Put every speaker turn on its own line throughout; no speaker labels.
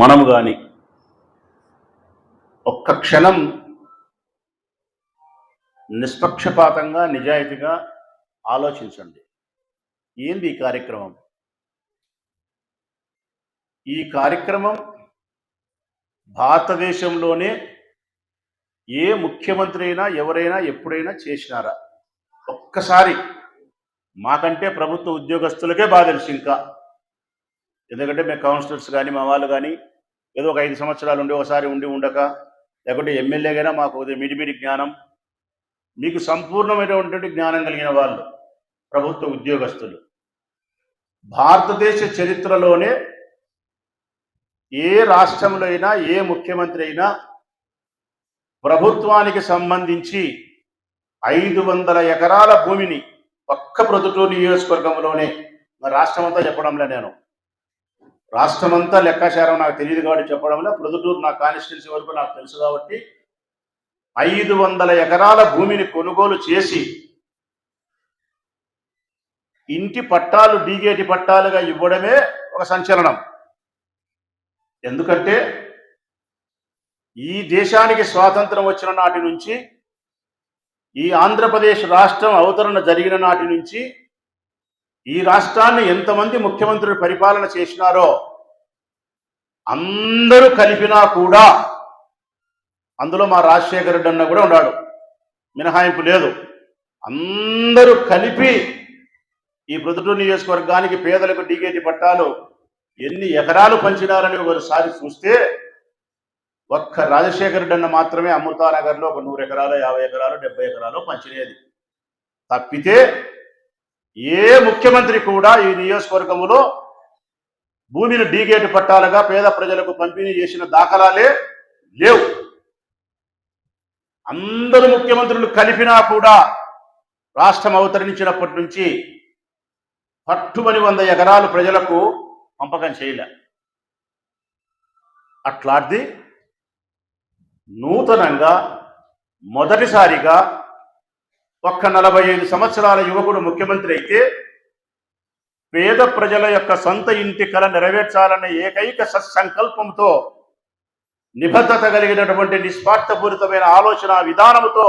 మనము కానీ ఒక్క క్షణం నిష్పక్షపాతంగా నిజాయితీగా ఆలోచించండి. ఏంది ఈ కార్యక్రమం? ఈ కార్యక్రమం భారతదేశంలోనే ఏ ముఖ్యమంత్రి అయినా ఎవరైనా ఎప్పుడైనా చేసినారా? ఒక్కసారి మాకంటే ప్రభుత్వ ఉద్యోగస్తులకే బాగా తెలుసు ఇంకా. ఎందుకంటే మేము కౌన్సిలర్స్ కానీ మా వాళ్ళు కానీ ఏదో ఒక ఐదు సంవత్సరాలు ఉండి ఒకసారి ఉండి ఉండక లేకుంటే ఎమ్మెల్యేగైనా మాకు మిడిమిడి జ్ఞానం. మీకు సంపూర్ణమైనటువంటి జ్ఞానం కలిగిన వాళ్ళు ప్రభుత్వ ఉద్యోగస్తులు. భారతదేశ చరిత్రలోనే ఏ రాష్ట్రంలో అయినా ఏ ముఖ్యమంత్రి అయినా ప్రభుత్వానికి సంబంధించి ఐదు వందల ఎకరాల భూమిని ఒక్క ప్రొద్దుటూరు నియోజకవర్గంలోనే మా రాష్ట్రం అంతా చెప్పడంలే నేను. రాష్ట్రమంతా లెక్కాచారం నాకు తెలియదు కాబట్టి చెప్పడంలో ప్రొద్దుటూరు నా కాన్స్టిట్యున్సీ వరకు నాకు తెలుసు కాబట్టి ఐదు వందల ఎకరాల భూమిని కొనుగోలు చేసి ఇంటి పట్టాలు డీగేటి పట్టాలుగా ఇవ్వడమే ఒక సంచలనం. ఎందుకంటే ఈ దేశానికి స్వాతంత్రం వచ్చిన నాటి నుంచి ఈ ఆంధ్రప్రదేశ్ రాష్ట్రం అవతరణ జరిగిన నాటి నుంచి ఈ రాష్ట్రాన్ని ఎంతమంది ముఖ్యమంత్రులు పరిపాలన చేసినారో అందరూ కలిపినా కూడా అందులో మా రాజశేఖర రెడ్డి అన్న కూడా ఉన్నాడు. మినహాయింపు లేదు. అందరూ కలిపి ఈ ప్రొద్దుటూరు నియోజకవర్గానికి పేదలకు డీకేటి పట్టాలు ఎన్ని ఎకరాలు పంచినారని ఒకసారి చూస్తే ఒక్క రాజశేఖర రెడ్డి అన్న మాత్రమే అమృతానగర్లో ఒక నూరు ఎకరాలు యాభై ఎకరాలు డెబ్బై ఎకరాలు పంచినేది. తప్పితే ఏ ముఖ్యమంత్రి కూడా ఈ నియోజకవర్గంలో భూమిని డీగేటు పట్టాలుగా పేద ప్రజలకు పంపిణీ చేసిన దాఖలాలే లేవు. అందరు ముఖ్యమంత్రులు కలిపినా కూడా రాష్ట్రం అవతరించినప్పటి నుంచి పట్టుమని వంద ఎకరాలు ప్రజలకు పంపకం చేయలే. అట్లాంటిది నూతనంగా మొదటిసారిగా ఒక్క నలభై ఐదు సంవత్సరాల యువకుడు ముఖ్యమంత్రి అయితే పేద ప్రజల యొక్క సొంత ఇంటి కల నెరవేర్చాలన్న ఏకైక సత్సంకల్పంతో నిబద్ధత కలిగినటువంటి నిస్వార్థపూరితమైన ఆలోచన విధానముతో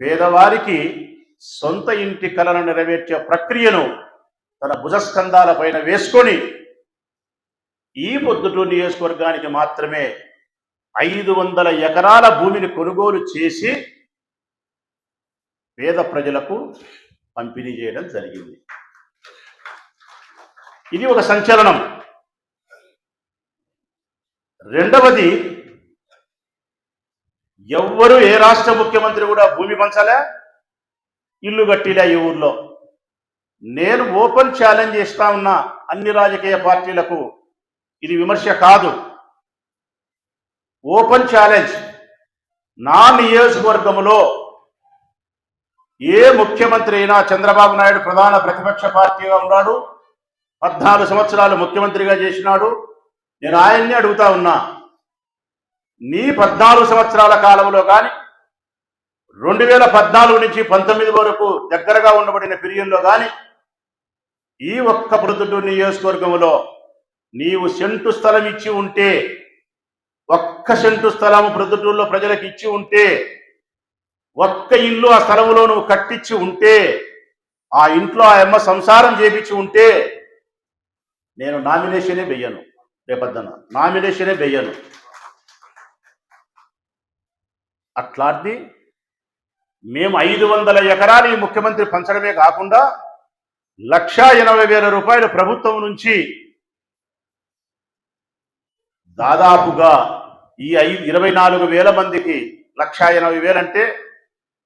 పేదవారికి సొంత ఇంటి కలను నెరవేర్చే ప్రక్రియను తన భుజస్కంధాల పైన వేసుకొని ఈ పొద్దుటూరు నియోజకవర్గానికి మాత్రమే ఐదు వందల ఎకరాల భూమిని కొనుగోలు చేసి పేద ప్రజలకు పంపిణీ చేయడం జరిగింది. ఇది ఒక సంచలనం. రెండవది ఎవ్వరు ఏ రాష్ట్ర ముఖ్యమంత్రి కూడా భూమి పంచలే ఇల్లు కట్టిలే ఈ ఊర్లో. నేను ఓపెన్ ఛాలెంజ్ చేస్తా ఉన్నా అన్ని రాజకీయ పార్టీలకు. ఇది విమర్శ కాదు. ఓపెన్ ఛాలెంజ్ నా నియోజకవర్గంలో ఏ ముఖ్యమంత్రి అయినా చంద్రబాబు నాయుడు ప్రధాన ప్రతిపక్ష పార్టీగా ఉన్నాడు. పద్నాలుగు సంవత్సరాలు ముఖ్యమంత్రిగా చేసినాడు. నేను ఆయన్ని అడుగుతా ఉన్నా నీ పద్నాలుగు సంవత్సరాల కాలంలో కానీ రెండు వేల పద్నాలుగు నుంచి పంతొమ్మిది వరకు దగ్గరగా ఉండబడిన పీరియడ్లో కానీ ఈ ఒక్క ప్రొద్దుటూరు నియోజకవర్గంలో నీవు సెంటు స్థలం ఇచ్చి ఉంటే ఒక్క సెంటు స్థలం ప్రొద్దుటూరులో ప్రజలకు ఇచ్చి ఉంటే ఒక్క ఇల్లు ఆ స్థలంలో నువ్వు కట్టించి ఉంటే ఆ ఇంట్లో ఆ అమ్మ సంసారం చేపించి ఉంటే నేను నామినేషనే వెయ్యను రేపద్దన. నామినేషనే వెయ్యను. అట్లాంటిది మేము ఐదు వందల ఎకరాలు ఈ ముఖ్యమంత్రి పంచడమే కాకుండా లక్షా ఎనభై వేల రూపాయలు ప్రభుత్వం నుంచి దాదాపుగా ఈ ఐ ఇరవై నాలుగు వేల మందికి లక్ష ఎనభై వేలంటే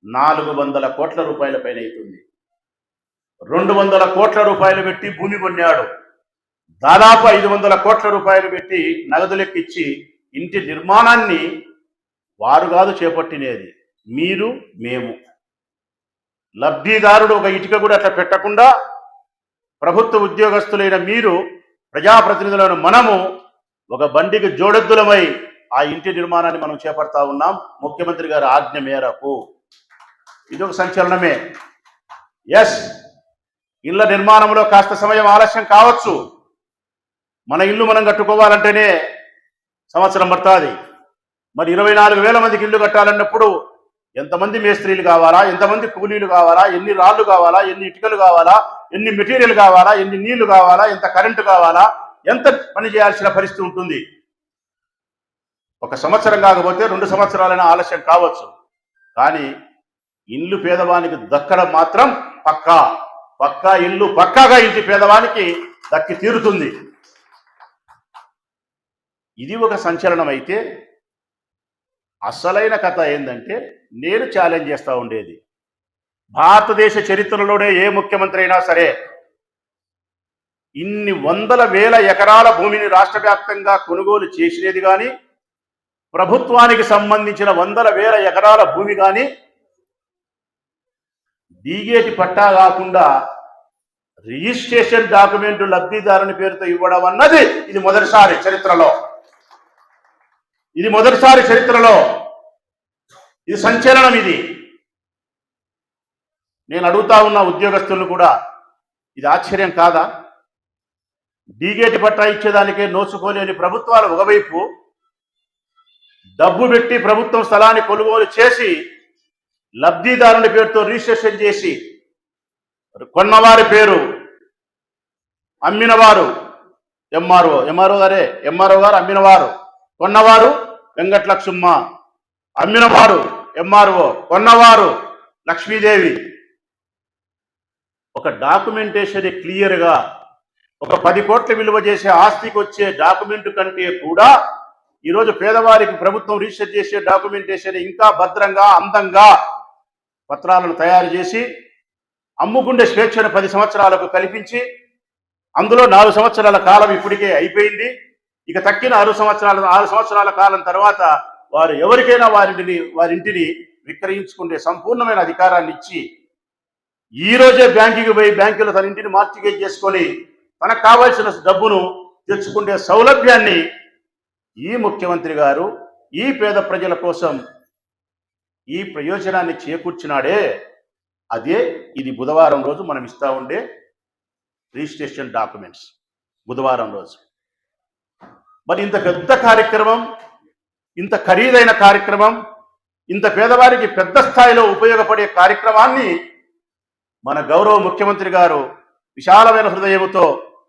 నాలుగు వందల కోట్ల రూపాయల పైన అవుతుంది. రెండు వందల కోట్ల రూపాయలు పెట్టి భూమి కొన్నాడు. దాదాపు ఐదు వందల కోట్ల రూపాయలు పెట్టి నగదు లెక్కిచ్చి ఇంటి నిర్మాణాన్ని వారు కాదు చేపట్టినది. మీరు మేము. లబ్ధిదారుడు ఒక ఇటుక కూడా అట్లా పెట్టకుండా ప్రభుత్వ ఉద్యోగస్తులైన మీరు ప్రజాప్రతినిధులైన మనము ఒక బండికి జోడెద్దులమై ఆ ఇంటి నిర్మాణాన్ని మనం చేపడతా ఉన్నాం. ముఖ్యమంత్రి గారి ఆజ్ఞ మేరకు. ఇది ఒక సంచలనమే. ఎస్ ఇళ్ళ నిర్మాణంలో కాస్త సమయం ఆలస్యం కావచ్చు. మన ఇల్లు మనం కట్టుకోవాలంటేనే సంవత్సరం పడుతుంది. మరి ఇరవై నాలుగు వేల మందికి ఇల్లు కట్టాలన్నప్పుడు ఎంతమంది మేస్త్రీలు కావాలా? ఎంతమంది కూలీలు కావాలా? ఎన్ని రాళ్ళు కావాలా? ఎన్ని ఇటుకలు కావాలా? ఎన్ని మెటీరియల్ కావాలా? ఎన్ని నీళ్ళు కావాలా? ఎంత కరెంటు కావాలా? ఎంత పని చేయాల్సిన పరిస్థితి ఉంటుంది? ఒక సంవత్సరం కాకపోతే రెండు సంవత్సరాలైనా ఆలస్యం కావచ్చు. కానీ ఇల్లు పేదవానికి దక్కడం మాత్రం పక్కా. పక్కా ఇల్లు పక్కాగా ఇంటి పేదవానికి దక్కి తీరుతుంది. ఇది ఒక సంచలనం అయితే అసలైన కథ ఏంటంటే నేను ఛాలెంజ్ చేస్తూ ఉండేది. భారతదేశ చరిత్రలోనే ఏ ముఖ్యమంత్రి అయినా సరే ఇన్ని వందల వేల ఎకరాల భూమిని రాష్ట్ర వ్యాప్తంగా కొనుగోలు చేసినది కానీ ప్రభుత్వానికి సంబంధించిన వందల వేల ఎకరాల భూమి కానీ డీగేటి పట్టా కాకుండా రిజిస్ట్రేషన్ డాక్యుమెంట్ లబ్ధిదారుని పేరుతో ఇవ్వడం అన్నది ఇది మొదటిసారి చరిత్రలో. ఇది మొదటిసారి చరిత్రలో. ఇది సంచలనం ఇది. నేను అడుగుతా ఉన్న ఉద్యోగస్తులను కూడా ఇది ఆశ్చర్యం కాదా? డీగేటి పట్టా ఇచ్చేదానికే నోచుకోలేని ప్రభుత్వాలు ఒకవైపు డబ్బు పెట్టి ప్రభుత్వం స్థలాన్ని కొనుగోలు చేసి లబ్ధిదారుని పేరుతో రిజిస్ట్రేషన్ చేసి కొన్నవారి పేరు అమ్మినవారు ఎంఆర్ఓ ఎంఆర్ఓ గారే ఎంఆర్ఓ గారు అమ్మినవారు. కొన్నవారు వెంకటలక్ష్మ అమ్మినవారు ఎంఆర్ఓ కొన్నవారు లక్ష్మీదేవి. ఒక డాక్యుమెంటేషన్ క్లియర్గా ఒక పది కోట్ల విలువ చేసే ఆస్తికి వచ్చే డాక్యుమెంట్ కంటే కూడా ఈరోజు పేదవారికి ప్రభుత్వం రిజిస్టర్ చేసే డాక్యుమెంటేషన్ ఇంకా భద్రంగా అందంగా పత్రాలను తయారు చేసి అమ్ముకుండే స్వేచ్ఛను పది సంవత్సరాలకు కల్పించి అందులో నాలుగు సంవత్సరాల కాలం ఇప్పటికే అయిపోయింది. ఇక తక్కిన ఆరు సంవత్సరాల ఆరు సంవత్సరాల కాలం తర్వాత వారు ఎవరికైనా వారింటిని వారింటిని విక్రయించుకునే సంపూర్ణమైన అధికారాన్ని ఇచ్చి ఈ రోజే బ్యాంకుకి పోయి బ్యాంకులో తన ఇంటిని మార్చిగేజ్ చేసుకొని తనకు కావాల్సిన డబ్బును తెచ్చుకునే సౌలభ్యాన్ని ఈ ముఖ్యమంత్రి గారు ఈ పేద ప్రజల కోసం ఈ ప్రయోజనాన్ని చేకూర్చినాడే అదే ఇది బుధవారం రోజు మనం ఇస్తా ఉండే రిజిస్ట్రేషన్ డాక్యుమెంట్స్. బుధవారం రోజు. మరి ఇంత పెద్ద కార్యక్రమం ఇంత ఖరీదైన కార్యక్రమం ఇంత పేదవారికి పెద్ద స్థాయిలో ఉపయోగపడే కార్యక్రమాన్ని మన గౌరవ ముఖ్యమంత్రి గారు విశాలమైన హృదయంతో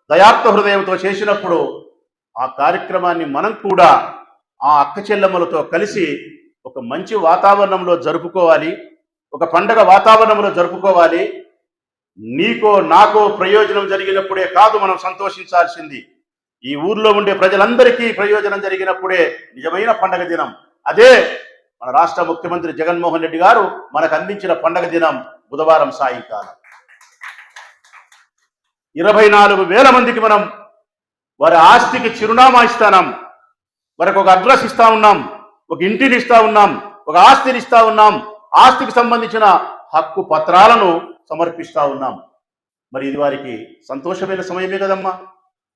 దయార్థ హృదయంతో చేసినప్పుడు ఆ కార్యక్రమాన్ని మనం కూడా ఆ అక్క చెల్లెమ్మలతో కలిసి ఒక మంచి వాతావరణంలో జరుపుకోవాలి ఒక పండగ వాతావరణంలో జరుపుకోవాలి. నీకో నాకో ప్రయోజనం జరిగినప్పుడే కాదు మనం సంతోషించాల్సింది. ఈ ఊర్లో ఉండే ప్రజలందరికీ ప్రయోజనం జరిగినప్పుడే నిజమైన పండగ దినం. అదే మన రాష్ట్ర ముఖ్యమంత్రి జగన్మోహన్ రెడ్డి గారు మనకు అందించిన పండగ దినం బుధవారం సాయంకాలం. ఇరవై నాలుగు వేల మందికి మనం వారి ఆస్తికి చిరునామా ఇస్తాం వారికి ఒక అడ్రస్ ఇస్తా ఉన్నాం. ఒక ఇంటిని ఇస్తా ఉన్నాం ఒక ఆస్తిని ఇస్తా ఉన్నాం ఆస్తికి సంబంధించిన హక్కు పత్రాలను సమర్పిస్తా ఉన్నాం. మరి ఇది వారికి సంతోషమైన సమయమే కదమ్మా.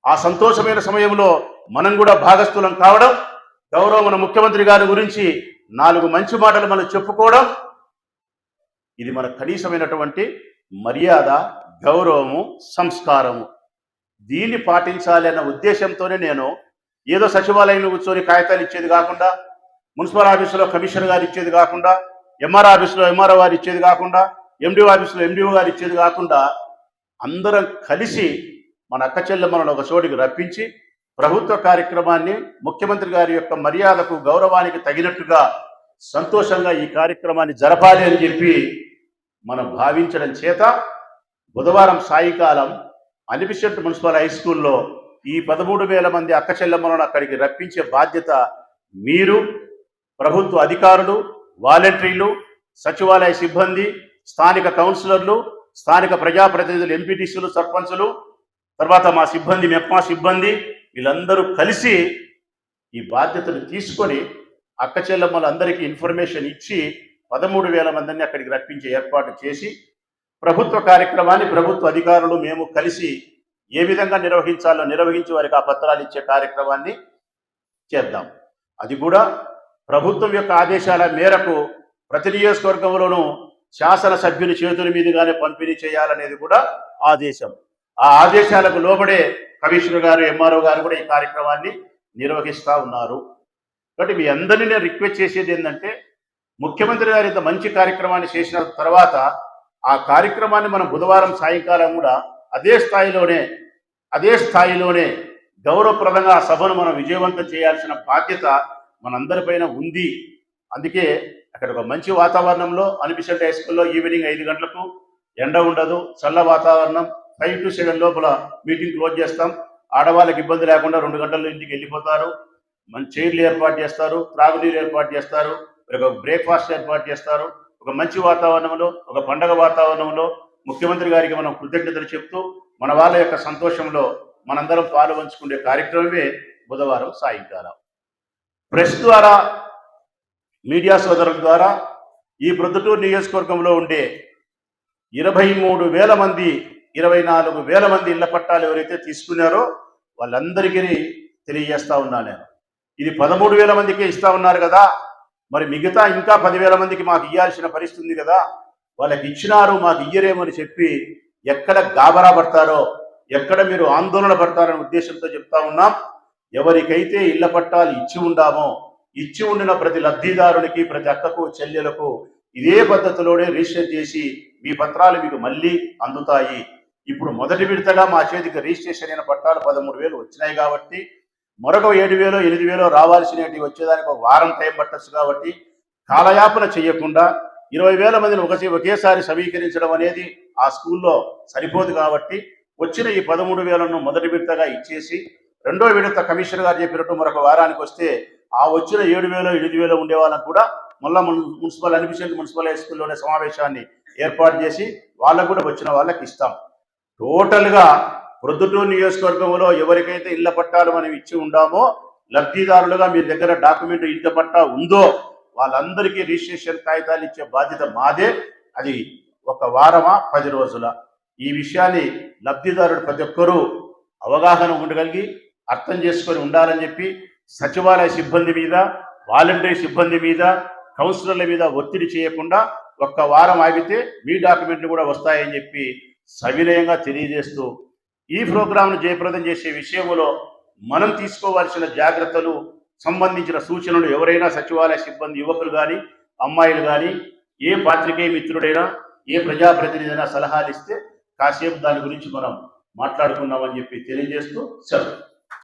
ఆ సంతోషమైన సమయంలో మనం కూడా భాగస్థులం కావడం గౌరవ మన ముఖ్యమంత్రి గారి గురించి నాలుగు మంచి మాటలు మనం చెప్పుకోవడం ఇది మన కనీసమైనటువంటి మర్యాద గౌరవము సంస్కారము. దీన్ని పాటించాలి అన్న ఉద్దేశంతోనే నేను ఏదో సచివాలయంలో కూర్చొని కాగితాలు ఇచ్చేది కాకుండా మున్సిపల్ ఆఫీసులో కమిషనర్ గారు ఇచ్చేది కాకుండా ఎంఆర్ ఆఫీసులో ఎంఆర్ఓ గారు ఇచ్చేది కాకుండా ఎండిఓ ఆఫీసులో ఎండిఓ గారు ఇచ్చేది కాకుండా అందరం కలిసి మన అక్క చెల్లెమ్మలను ఒక చోటికి రప్పించి ప్రభుత్వ కార్యక్రమాన్ని ముఖ్యమంత్రి గారి యొక్క మర్యాదకు గౌరవానికి తగినట్టుగా సంతోషంగా ఈ కార్యక్రమాన్ని జరపాలి అని చెప్పి మనం భావించడం చేత బుధవారం సాయంకాలం అలిపిషెట్ మున్సిపల్ హై స్కూల్లో ఈ పదమూడు వేల మంది అక్క చెల్లెమ్మలను అక్కడికి రప్పించే బాధ్యత మీరు ప్రభుత్వ అధికారులు వాలంటీర్లు సచివాలయ సిబ్బంది స్థానిక కౌన్సిలర్లు స్థానిక ప్రజాప్రతినిధులు ఎంపీటీసీలు సర్పంచులు తర్వాత మా సిబ్బంది మెప్మా సిబ్బంది వీళ్ళందరూ కలిసి ఈ బాధ్యతను తీసుకొని అక్క చెల్లెమ్మలందరికీ ఇన్ఫర్మేషన్ ఇచ్చి పదమూడు వేల మందిని అక్కడికి రప్పించే ఏర్పాటు చేసి ప్రభుత్వ కార్యక్రమాన్ని ప్రభుత్వ అధికారులు మేము కలిసి ఏ విధంగా నిర్వహించాలో నిర్వహించి వారికి ఆ పత్రాలు ఇచ్చే కార్యక్రమాన్ని చేద్దాం. అది కూడా ప్రభుత్వం యొక్క ఆదేశాల మేరకు ప్రతి నియోజకవర్గంలోనూ శాసనసభ్యుని చేతుల మీదుగానే పంపిణీ చేయాలనేది కూడా ఆదేశం. ఆ ఆదేశాలకు లోబడే కమిషనర్ గారు ఎంఆర్ఓ గారు కూడా ఈ కార్యక్రమాన్ని నిర్వహిస్తా ఉన్నారు. కాబట్టి మీ అందరినీ నేను రిక్వెస్ట్ చేసేది ఏంటంటే ముఖ్యమంత్రి గారు ఇంత మంచి కార్యక్రమాన్ని చేసిన తర్వాత ఆ కార్యక్రమాన్ని మనం బుధవారం సాయంకాలం కూడా అదే స్థాయిలోనే అదే స్థాయిలోనే గౌరవప్రదంగా ఆ సభను మనం విజయవంతం చేయాల్సిన బాధ్యత మనందరిపైన ఉంది. అందుకే అక్కడ ఒక మంచి వాతావరణంలో అనిపిసెంట్ హై స్కూల్లో ఈవినింగ్ ఐదు గంటలకు ఎండ ఉండదు చల్ల వాతావరణం. ఫైవ్ టు సెవెన్ లోపల మీటింగ్ క్లోజ్ చేస్తాం. ఆడవాళ్ళకి ఇబ్బంది లేకుండా రెండు గంటల్లో ఇంటికి వెళ్ళిపోతారు. మంచి చైర్లు ఏర్పాటు చేస్తారు త్రాగునీరు ఏర్పాటు చేస్తారు ఒక బ్రేక్ఫాస్ట్ ఏర్పాటు చేస్తారు. ఒక మంచి వాతావరణంలో ఒక పండగ వాతావరణంలో ముఖ్యమంత్రి గారికి మనం కృతజ్ఞతలు చెప్తూ మన వాళ్ళ యొక్క సంతోషంలో మనందరం పాలు పంచుకునే కార్యక్రమమే బుధవారం సాయంకాలం. ప్రెస్ ద్వారా మీడియా సోదరుల ద్వారా ఈ ప్రొద్దుటూరు నియోజకవర్గంలో ఉండే ఇరవై మూడు వేల మంది ఇరవై నాలుగు వేల మంది ఇళ్ళ పట్టాలు ఎవరైతే తీసుకున్నారో వాళ్ళందరికీ తెలియజేస్తా ఉన్నా నేను. ఇది పదమూడు వేల మందికి ఇస్తా ఉన్నారు కదా మరి మిగతా ఇంకా పదివేల మందికి మాకు ఇవ్వాల్సిన పరిస్థితి ఉంది కదా వాళ్ళకి ఇచ్చినారు మాకు ఇయ్యరేమని చెప్పి ఎక్కడ గాబరా పడతారో ఎక్కడ మీరు ఆందోళన పడతారనే ఉద్దేశంతో చెప్తా ఉన్నాం. ఎవరికైతే ఇళ్ళ పట్టాలు ఇచ్చి ఉండామో ఇచ్చి ఉండిన ప్రతి లబ్ధిదారునికి ప్రతి అక్కకు చెల్లెలకు ఇదే పద్ధతిలోనే రిజిస్టర్ చేసి మీ పత్రాలు మీకు మళ్ళీ అందుతాయి. ఇప్పుడు మొదటి విడతగా మా చేతికి రిజిస్ట్రేషన్ అయిన పట్టాలు పదమూడు వేలు వచ్చినాయి కాబట్టి మరొక ఏడు వేలో ఎనిమిది వేలో రావాల్సినవి వచ్చేదానికి ఒక వారం టైం పట్టచ్చు కాబట్టి కాలయాపన చేయకుండా ఇరవై వేల మందిని ఒకసారి ఒకేసారి సమీకరించడం అనేది ఆ స్కూల్లో సరిపోదు కాబట్టి వచ్చిన ఈ పదమూడు వేలను మొదటి విడతగా ఇచ్చేసి రెండో విడత కమిషనర్ గారు చెప్పినట్టు మరొక వారానికి వస్తే ఆ వచ్చిన ఏడు వేలు ఎనిమిది వేలు ఉండే వాళ్ళకు కూడా మళ్ళా మున్సిపల్ అనిపిసెంట్ మున్సిపల్ హైస్కూల్లోనే సమావేశాన్ని ఏర్పాటు చేసి వాళ్ళకు కూడా వచ్చిన వాళ్ళకి ఇస్తాం. టోటల్గా ప్రొద్దుటూరు నియోజకవర్గంలో ఎవరికైతే ఇళ్ళ పట్టాలు మనం ఇచ్చి ఉండామో లబ్ధిదారులుగా మీ దగ్గర డాక్యుమెంట్ ఇంటి పట్టా ఉందో వాళ్ళందరికీ రిజిస్ట్రేషన్ కాగితాలు ఇచ్చే బాధ్యత మాదే. అది ఒక వారమా పది రోజుల? ఈ విషయాన్ని లబ్ధిదారుడు ప్రతి ఒక్కరూ అవగాహన ఉండగలిగి అర్థం చేసుకొని ఉండాలని చెప్పి సచివాలయ సిబ్బంది మీద వాలంటరీ సిబ్బంది మీద కౌన్సిలర్ల మీద ఒత్తిడి చేయకుండా ఒక్క వారం ఆగితే మీ డాక్యుమెంట్లు కూడా వస్తాయని చెప్పి సవినయంగా తెలియజేస్తూ ఈ ప్రోగ్రాంను జయప్రదం చేసే విషయంలో మనం తీసుకోవాల్సిన జాగ్రత్తలు సంబంధించిన సూచనలు ఎవరైనా సచివాలయ సిబ్బంది యువకులు కానీ అమ్మాయిలు కానీ ఏ పాత్రికేయ మిత్రుడైనా ఏ ప్రజాప్రతినిధి అయినా సలహాలు ఇస్తే కాసేపు దాని గురించి మనం మాట్లాడుకున్నామని చెప్పి తెలియజేస్తూ సెలవు.